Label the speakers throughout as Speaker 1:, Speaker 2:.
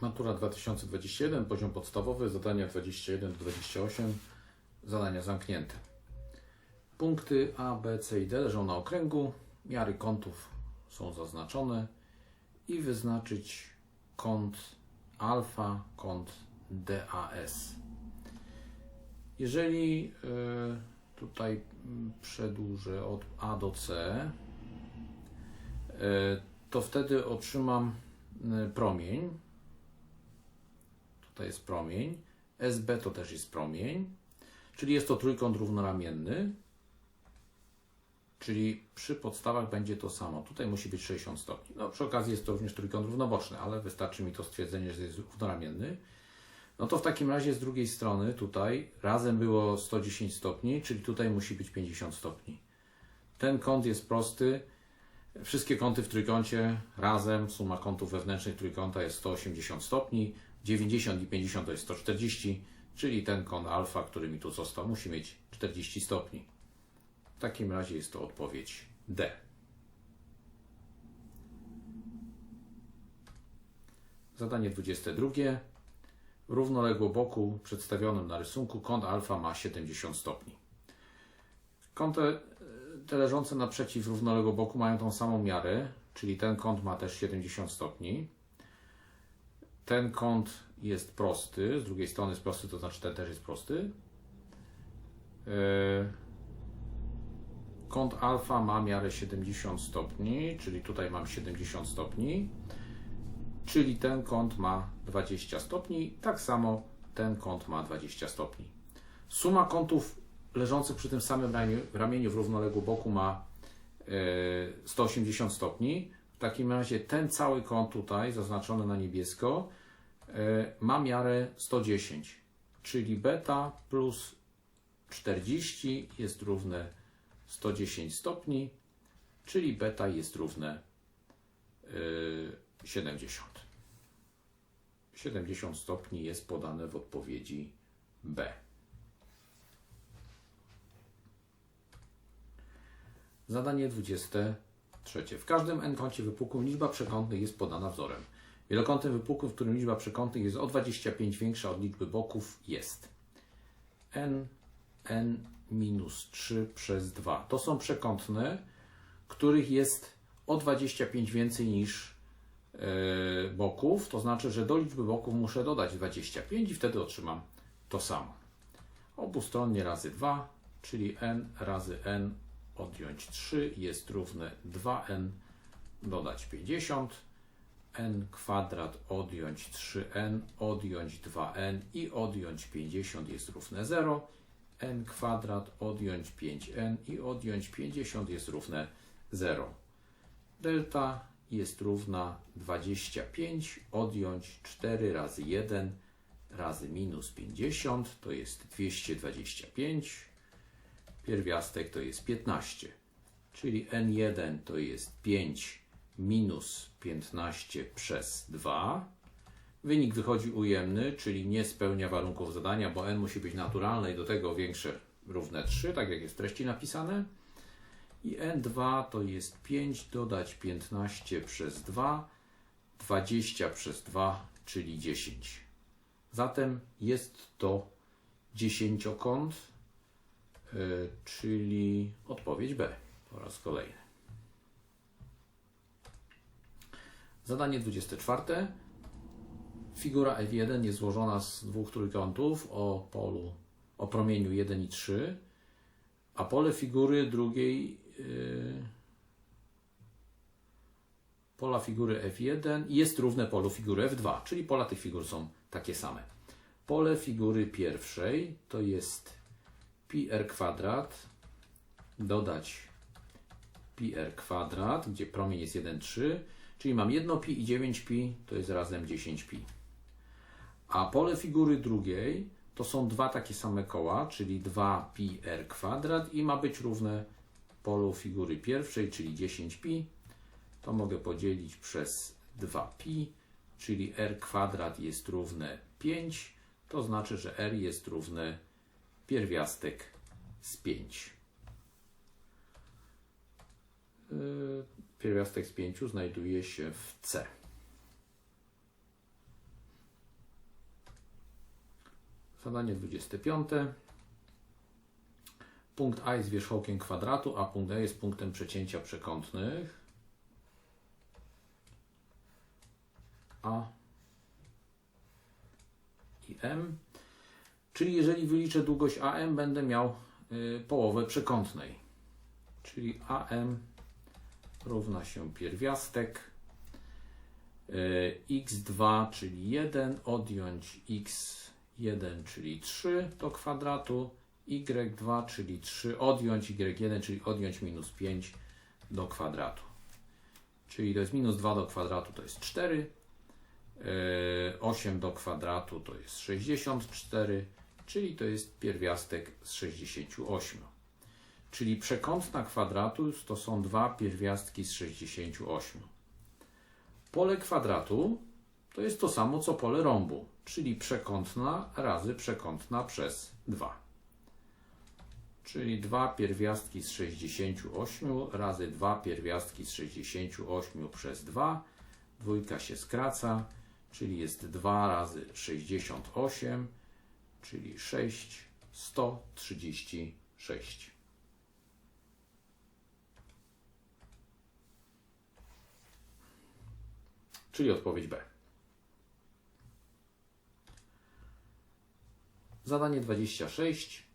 Speaker 1: Matura 2021, poziom podstawowy, zadania 21 do 28, zadania zamknięte. Punkty A, B, C i D leżą na okręgu, miary kątów są zaznaczone i wyznaczyć kąt alfa, kąt DAS. Jeżeli y, tutaj przedłużę od A do C, y, to wtedy otrzymam y, promień. Tutaj jest promień. SB to też jest promień. Czyli jest to trójkąt równoramienny. Czyli przy podstawach będzie to samo. Tutaj musi być 60 stopni. No, przy okazji jest to również trójkąt równoboczny, ale wystarczy mi to stwierdzenie, że jest równoramienny. No to w takim razie z drugiej strony tutaj razem było 110 stopni, czyli tutaj musi być 50 stopni. Ten kąt jest prosty. Wszystkie kąty w trójkącie razem, suma kątów wewnętrznych trójkąta jest 180 stopni, 90 i 50 to jest 140, czyli ten kąt alfa, który mi tu został, musi mieć 40 stopni. W takim razie jest to odpowiedź D. Zadanie 22. Równoległo boku przedstawionym na rysunku kąt alfa ma 70 stopni. Kąty te leżące naprzeciw równoległo boku mają tą samą miarę, czyli ten kąt ma też 70 stopni. Ten kąt jest prosty, z drugiej strony jest prosty, to znaczy ten też jest prosty. Yy, Kąt alfa ma miarę 70 stopni, czyli tutaj mam 70 stopni, czyli ten kąt ma 20 stopni, tak samo ten kąt ma 20 stopni. Suma kątów leżących przy tym samym ramieniu, w równoległym boku ma e, 180 stopni. Takim razie ten cały kąt tutaj, zaznaczony na niebiesko, e, ma miarę 110, czyli beta plus 40 jest równe 110 stopni, czyli beta jest równe y, 70. 70 stopni jest podane w odpowiedzi B. Zadanie 23. W każdym n-kącie wypukłym liczba przekątnych jest podana wzorem. Wielokątem wypukłym, w którym liczba przekątnych jest o 25 większa od liczby boków jest n, n minus 3 przez 2. To są przekątne, których jest o 25 więcej niż yy, boków. To znaczy, że do liczby boków muszę dodać 25 i wtedy otrzymam to samo. Obustronnie razy 2, czyli n razy n odjąć 3 jest równe 2n dodać 50 n kwadrat odjąć 3n odjąć 2n i odjąć 50 jest równe 0 n kwadrat odjąć 5n i odjąć 50 jest równe 0. Delta jest równa 25 odjąć 4 razy 1 razy minus 50 to jest 225. Pierwiastek to jest 15, czyli n1 to jest 5 minus 15 przez 2 Wynik wychodzi ujemny, czyli nie spełnia warunków zadania, bo n musi być naturalne i do tego większe równe 3, tak jak jest w treści napisane. I n2 to jest 5 dodać 15 przez 2, 20 przez 2, czyli 10. Zatem jest to dziesięciokąt, czyli odpowiedź B po raz kolejny. Zadanie 24. Figura F1 jest złożona z dwóch trójkątów o polu, o promieniu 1 i 3, a pole figury drugiej, yy, pola figury F1 jest równe polu figury F2, czyli pola tych figur są takie same. Pole figury pierwszej to jest pi r kwadrat dodać pi r kwadrat, gdzie promień jest 1,3, czyli mam 1 pi i 9 pi, to jest razem 10 pi. A pole figury drugiej to są dwa takie same koła, czyli 2 pi r kwadrat i ma być równe polu figury pierwszej, czyli 10 pi. To mogę podzielić przez 2 pi, czyli r kwadrat jest równe 5, to znaczy, że r jest równe 5 pierwiastek z 5. Yy, pierwiastek z 5 znajduje się w C. Zadanie 25. Punkt A jest wierzchołkiem kwadratu, a punkt E jest punktem przecięcia przekątnych. A i M. Czyli jeżeli wyliczę długość AM, będę miał y, połowę przekątnej. Czyli AM równa się pierwiastek y, x2, czyli 1, odjąć x1, czyli 3 do kwadratu, y2, czyli 3, odjąć y1, czyli odjąć minus 5 do kwadratu. Czyli to jest minus 2 do kwadratu, to jest 4. Yy, 8 do kwadratu to jest 64, czyli to jest pierwiastek z 68. Czyli przekątna kwadratu to są dwa pierwiastki z 68. Pole kwadratu to jest to samo co pole rąbu, czyli przekątna razy przekątna przez 2. Czyli dwa pierwiastki z 68 razy dwa pierwiastki z 68 przez 2. Dwójka się skraca, czyli jest 2 razy 68, czyli 6, 136. Czyli odpowiedź B. Zadanie 26.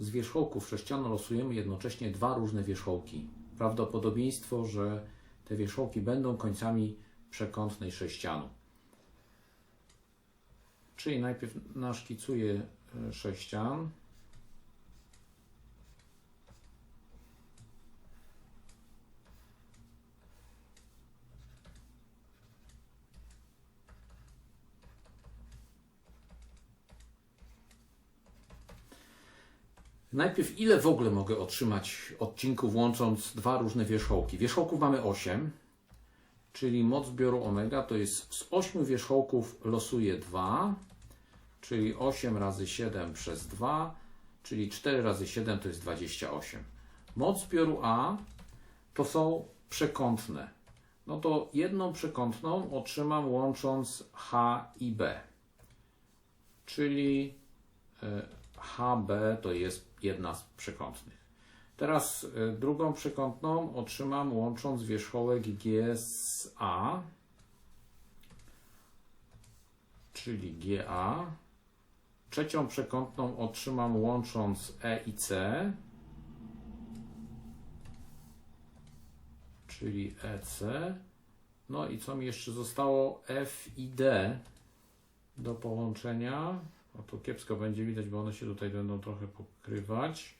Speaker 1: Z wierzchołków sześcianu losujemy jednocześnie dwa różne wierzchołki. Prawdopodobieństwo, że te wierzchołki będą końcami przekątnej sześcianu. Czyli najpierw naszkicuję e, sześcian. Najpierw ile w ogóle mogę otrzymać odcinków łącząc dwa różne wierzchołki? Wierzchołków mamy 8, czyli moc zbioru omega to jest z 8 wierzchołków losuję 2, czyli 8 razy 7 przez 2, czyli 4 razy 7 to jest 28. Moc zbioru A to są przekątne. No to jedną przekątną otrzymam łącząc H i B. Czyli e, HB to jest jedna z przekątnych. Teraz y, drugą przekątną otrzymam łącząc wierzchołek G z A, czyli GA. Trzecią przekątną otrzymam łącząc E i C, czyli EC. No i co mi jeszcze zostało? F i D do połączenia. No to kiepsko będzie widać, bo one się tutaj będą trochę pokrywać.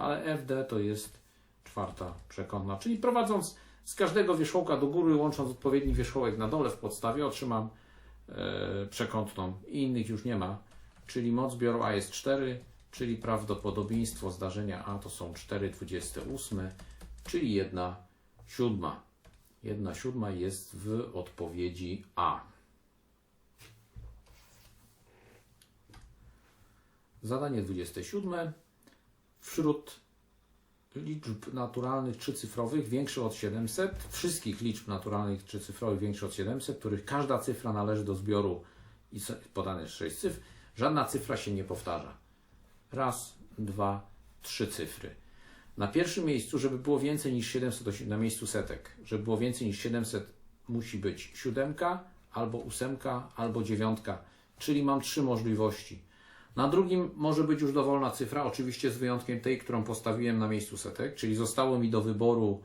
Speaker 1: Ale FD to jest czwarta przekątna. Czyli prowadząc z każdego wierzchołka do góry, łącząc odpowiedni wierzchołek na dole w podstawie, otrzymam e, przekątną. I innych już nie ma. Czyli moc zbioru A jest 4, czyli prawdopodobieństwo zdarzenia A to są 4,28, czyli 1 siódma. 1 siódma jest w odpowiedzi A. Zadanie 27. Wśród liczb naturalnych trzycyfrowych większych od 700, wszystkich liczb naturalnych trzycyfrowych większych od 700, których każda cyfra należy do zbioru i podane jest 6 cyfr, żadna cyfra się nie powtarza. Raz, dwa, trzy cyfry. Na pierwszym miejscu, żeby było więcej niż 700, na miejscu setek, żeby było więcej niż 700, musi być siódemka, albo ósemka, albo dziewiątka, czyli mam trzy możliwości. Na drugim może być już dowolna cyfra, oczywiście z wyjątkiem tej, którą postawiłem na miejscu setek, czyli zostało mi do wyboru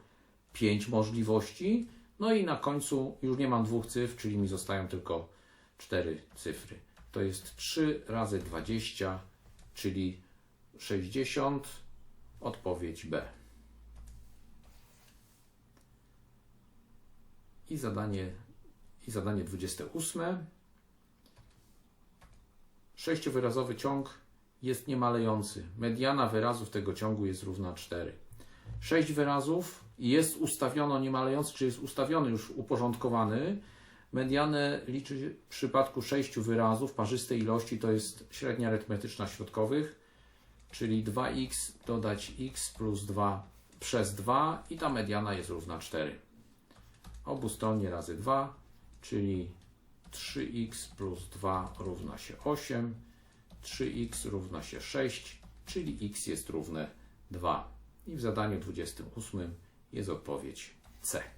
Speaker 1: 5 możliwości. No i na końcu już nie mam dwóch cyfr, czyli mi zostają tylko 4 cyfry. To jest 3 razy 20, czyli 60. Odpowiedź B. I zadanie, i zadanie 28. Sześciowyrazowy ciąg jest niemalejący. Mediana wyrazów tego ciągu jest równa 4. Sześć wyrazów jest ustawiono niemalejący, czyli jest ustawiony już uporządkowany. Medianę liczy w przypadku sześciu wyrazów parzystej ilości, to jest średnia arytmetyczna środkowych, czyli 2x dodać x plus 2 przez 2 i ta mediana jest równa 4. Obustronnie razy 2, czyli 3x plus 2 równa się 8, 3x równa się 6, czyli x jest równe 2. I w zadaniu 28 jest odpowiedź C.